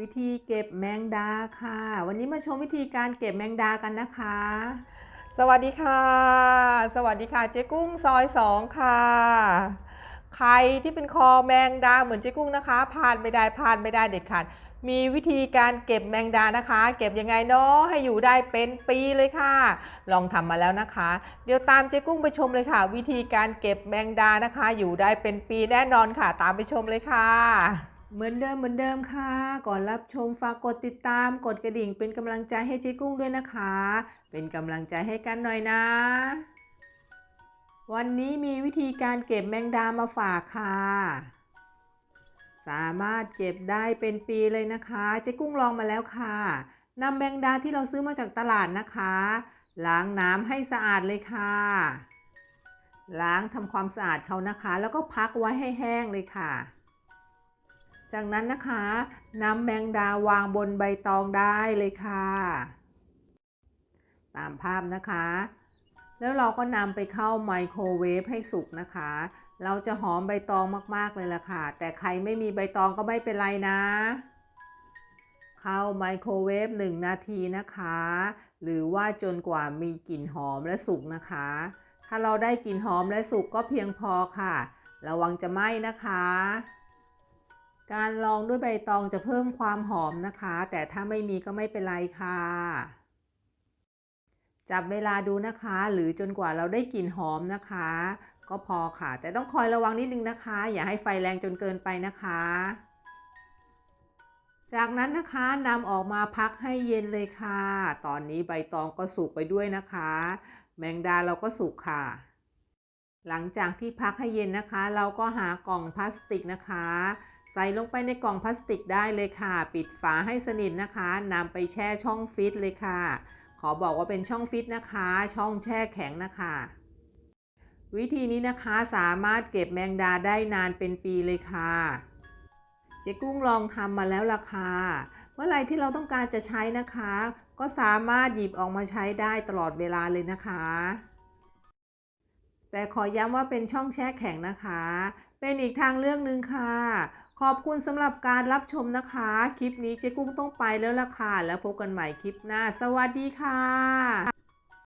วิธีเก็บแมงดาค่ะ วันนี้มาชมวิธีการเก็บแมงดากันนะคะ สวัสดีค่ะ สวัสดีค่ะเจ๊กุ้งซอยสองค่ะใครที่เป็นคอแมงดาเหมือนเจ๊กุ้งนะคะพลาดไม่ได้พลาดไม่ได้เด็ดขาดมีวิธีการเก็บแมงดานะคะ เก็บยังไงเนาะให้อยู่ได้เป็นปีเลยค่ะ ลองทำมาแล้วนะคะ เดี๋ยวตามเจ๊กุ้งไปชมเลยค่ะ วิธีการเก็บแมงดานะคะ อยู่ได้เป็นปีแน่นอนค่ะ ตามไปชมเลยค่ะ เหมือนเดิมเหมือนเดิมค่ะ ก่อนรับชมฝากกดติดตาม กดกระดิ่งเป็นกำลังใจให้เจ๊กุ้งด้วยนะคะ เป็นกำลังใจให้กันหน่อยนะ วันนี้มีวิธีการเก็บแมงดามาฝากค่ะ สามารถเก็บได้เป็นปีเลยนะคะเจ๊กุ้งลองมาแล้วค่ะนำแมงดาที่เราซื้อมาจากตลาดนะคะ ล้างน้ำให้สะอาดเลยค่ะ ล้างทำความสะอาดเขานะคะ แล้วก็พักไว้ให้แห้งเลยค่ะ จากนั้นนะคะนำแมงดาวางบนใบตองได้เลยค่ะ ตามภาพนะคะ แล้วเราก็นำไปเข้าไมโครเวฟให้สุกนะคะ เราจะหอมใบตองมากๆเลยล่ะค่ะ แต่ใครไม่มีใบตองก็ไม่เป็นไรนะ เข้าไมโครเวฟ1 นาทีนะคะ หรือว่าจนกว่ามีกลิ่นหอมและสุกนะคะ ถ้าเราได้กลิ่นหอมและสุกก็เพียงพอค่ะ ระวังจะไหม้นะคะ การลองด้วยใบตองจะเพิ่มความหอมนะคะ แต่ถ้าไม่มีก็ไม่เป็นไรค่ะ จับเวลาดูนะคะ หรือจนกว่าเราได้กลิ่นหอมนะคะ ก็พอค่ะ แต่ต้องคอยระวังนิดนึงนะคะ อย่าให้ไฟแรงจนเกินไปนะคะ จากนั้นนะคะนำออกมาพักให้เย็นเลยค่ะ ตอนนี้ใบตองก็สุกไปด้วยนะคะ แมงดาเราก็สุกค่ะ หลังจากที่พักให้เย็นนะคะ เราก็หากล่องพลาสติกนะคะ ใส่ลงไปในกล่องพลาสติกได้เลยค่ะ ปิดฝาให้สนิทนะคะนำไปแช่ช่องฟิตเลยค่ะ ขอบอกว่าเป็นช่องฟิตนะคะ ช่องแช่แข็งนะคะ วิธีนี้นะคะสามารถเก็บแมงดาได้นานเป็นปีเลยค่ะเจ๊กุ้งลองทำมาแล้วล่ะค่ะเมื่อไรที่เราต้องการจะใช้นะคะ ก็สามารถหยิบออกมาใช้ได้ตลอดเวลาเลยนะคะ แต่ขอย้ำว่าเป็นช่องแช่แข็งนะคะ เป็นอีกทางเลือกหนึ่งค่ะ ขอบคุณสำหรับการรับชมนะคะ คลิปนี้เจ๊กุ้งต้องไปแล้วล่ะค่ะ แล้วพบกันใหม่คลิปหน้า สวัสดีค่ะ